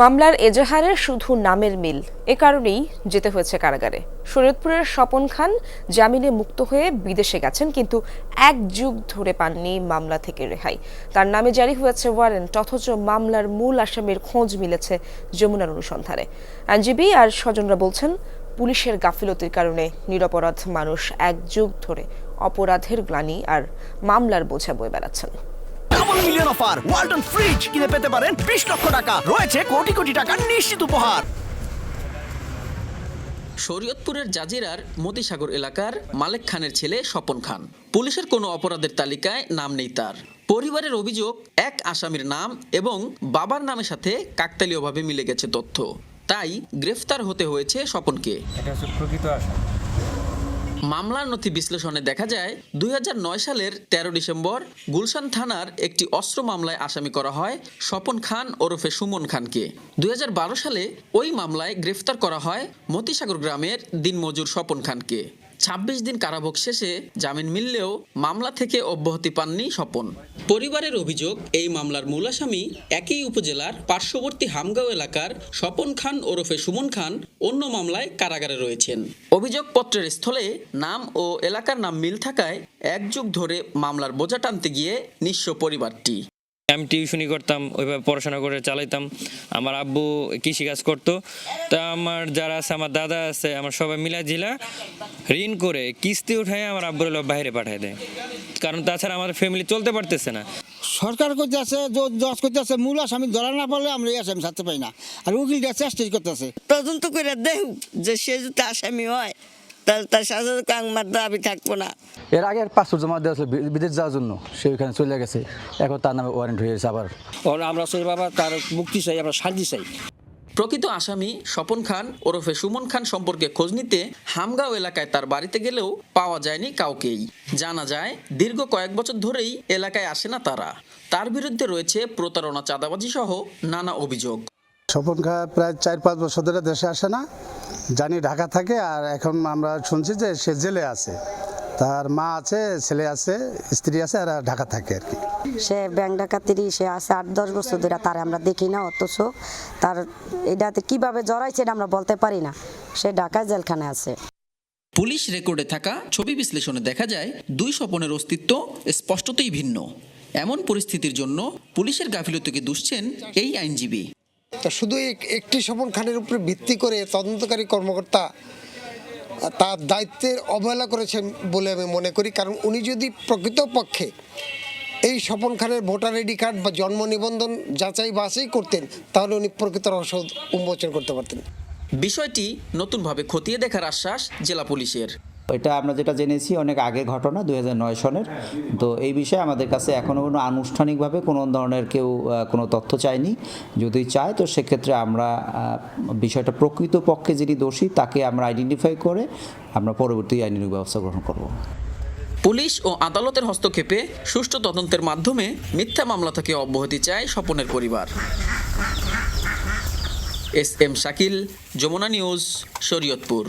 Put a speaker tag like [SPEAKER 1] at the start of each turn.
[SPEAKER 1] মামলার এজাহারে শুধু নামের মিল। এ কারণেই যেতে হয়েছে কারাগারে। শরীয়তপুরের স্বপন খান জামিনে মুক্ত হয়ে বিদেশে গেছেন, কিন্তু এক যুগ ধরে পাননি মামলা থেকে রেহাই। তার নামে জারি হয়েছে ওয়ারেন্ট, অথচ মামলার মূল আসামির খোঁজ মিলেছে যমুনার অনুসন্ধানে। আইনজীবী আর স্বজনরা বলছেন, পুলিশের গাফিলতির কারণে নিরপরাধ মানুষ এক যুগ ধরে অপরাধের গ্লানি আর মামলার বোঝা বয়ে বেড়াচ্ছেন।
[SPEAKER 2] Double million offer Walton fridge কিনে পেতে পারেন বিশ লক্ষ টাকা। রয়েছে কোটি কোটি টাকার নিশ্চিত উপহার।
[SPEAKER 3] শরীয়তপুরের জাজিরার মতিসাগর এলাকার মালেক খানের ছেলে স্বপন খান। পুলিশের কোনো অপরাধের তালিকায় নাম নেই তার। পরিবারের অভিযোগ এক আসামির নাম এবং বাবার নামের সাথে কাকতালীয়ভাবে মিলে গেছে তথ্য। তাই গ্রেফতার হতে হয়েছে স্বপনকে।
[SPEAKER 4] এটা হচ্ছে প্রকৃত আশা
[SPEAKER 3] মামলার নথি বিশ্লেষণে দেখা যায়, দুই হাজার নয় সালের ১৩ ডিসেম্বর গুলশান থানার একটি অস্ত্র মামলায় আসামি করা হয় স্বপন খান ওরফে সুমন খানকে। দুই হাজার বারো সালে ওই মামলায় গ্রেফতার করা হয় মতিসাগর গ্রামের দিনমজুর স্বপন খানকে। ২৬ দিন কারাভোগ শেষে জামিন মিললেও মামলা থেকে অব্যাহতি পাননি স্বপন। পরিবারের অভিযোগ এই মামলার মূল আসামি একই উপজেলার পার্শ্ববর্তী হামগাঁও এলাকার স্বপন খান ওরফে সুমন খান অন্য মামলায় কারাগারে রয়েছেন। অভিযোগপত্রের স্থলে নাম ও এলাকার নাম মিল থাকায় এক যুগ ধরে মামলার বোঝা টানতে গিয়ে নিঃস্ব পরিবারটি।
[SPEAKER 4] আমি টিউশনি করতাম ওইভাবে পড়াশোনা করে চালাইতাম। আমার আব্বু কৃষিকাজ করতো। তা আমার যারা আছে আমার দাদা আছে আমার সবাই মিলা জিলা ঋণ করে কিস্তি উঠায় আমার আব্বুর হলো বাইরে পাঠায় দেয়। কারণ তাছাড়া আমাদের ফ্যামিলি চলতে পারতেছে না।
[SPEAKER 5] সরকার করতেছে জজ করতেছে মূল আসামি ধরা না পারলে আমরা এই আসামি ছাড়তে পারি না। আর উকিলটা চেষ্টাই করতেছে।
[SPEAKER 6] তদন্ত করে দেখ যে সে যদি আসামি হয়। তাহলে তার সাথে কাংমার দাবি থাকব না।
[SPEAKER 7] এর আগে পাসপোর্ট জমা দেওয়া ছিল বিদেশ যাওয়ার জন্য সে ওইখানে চলে গেছে। এখন তার নামে ওয়ারেন্ট হয়ে গেছে আবার।
[SPEAKER 8] আমরা চাই বাবা তার মুক্তি চাই আমরা শান্তি চাই।
[SPEAKER 3] প্রকৃত আসামি স্বপন খান ওরফে সুমন খান সম্পর্কে খোঁজ নিতে হামগাঁও এলাকায় তার বাড়িতে গেলেও পাওয়া যায়নি কাউকেই। জানা যায় দীর্ঘ কয়েক বছর ধরেই এলাকায় আসে না তারা। তার বিরুদ্ধে রয়েছে প্রতারণা চাঁদাবাজি সহ নানা অভিযোগ।
[SPEAKER 9] স্বপন খা প্রায় চার পাঁচ বছর ধরে দেশে আসে না। জানি ঢাকা থাকে আর এখন আমরা শুনছি যে সে জেলে আছে। তার মা আছে ছেলে আছে স্ত্রী আছে আর ঢাকা থাকে আর কি।
[SPEAKER 6] সে ব্যাংক ডাকাতিরই সে আছে আট দশ বছর ধরে তার আমরা দেখি না অথচ। তার এটাতে কীভাবে জড়াইছে এটা আমরা বলতে পারি না। সে ঢাকা জেলখানে আছে।
[SPEAKER 3] পুলিশ রেকর্ডে থাকা ছবি বিশ্লেষণে দেখা যায় দুই স্বপনের অস্তিত্ব স্পষ্টতই ভিন্ন। এমন পরিস্থিতির জন্য পুলিশের গাফিলতিকে দুষছেন এই আইনজীবী।
[SPEAKER 10] তা শুধু একটি স্বপন খানের উপরে ভিত্তি করে তদন্তকারী কর্মকর্তা তার দায়িত্বের অবহেলা করেছেন বলে আমি মনে করি। কারণ উনি যদি প্রকৃতপক্ষে এই স্বপন খানের ভোটার আইডি কার্ড বা জন্ম নিবন্ধন যাচাই বাছাই করতেন, তাহলে উনি প্রকৃত রহস্য উন্মোচন করতে পারতেন।
[SPEAKER 3] বিষয়টি নতুনভাবে খতিয়ে দেখার আশ্বাস জেলা পুলিশের।
[SPEAKER 11] এটা আমরা যেটা জেনেছি, অনেক আগের ঘটনা, দুই সনের। তো এই বিষয়ে আমাদের কাছে এখনও কোনো আনুষ্ঠানিকভাবে কোনো ধরনের কেউ কোনো তথ্য চায়নি। যদি চায়, তো সেক্ষেত্রে আমরা বিষয়টা প্রকৃত পক্ষে যিনি দোষী, তাকে আমরা আইডেন্টিফাই করে আমরা পরবর্তী আইনি ব্যবস্থা গ্রহণ করব।
[SPEAKER 3] পুলিশ ও আদালতের হস্তক্ষেপে সুষ্ঠু তদন্তের মাধ্যমে মিথ্যা মামলা থেকে অব্যাহতি চায় স্বপনের পরিবার। S M Shakil, Jamuna news, Shariatpur.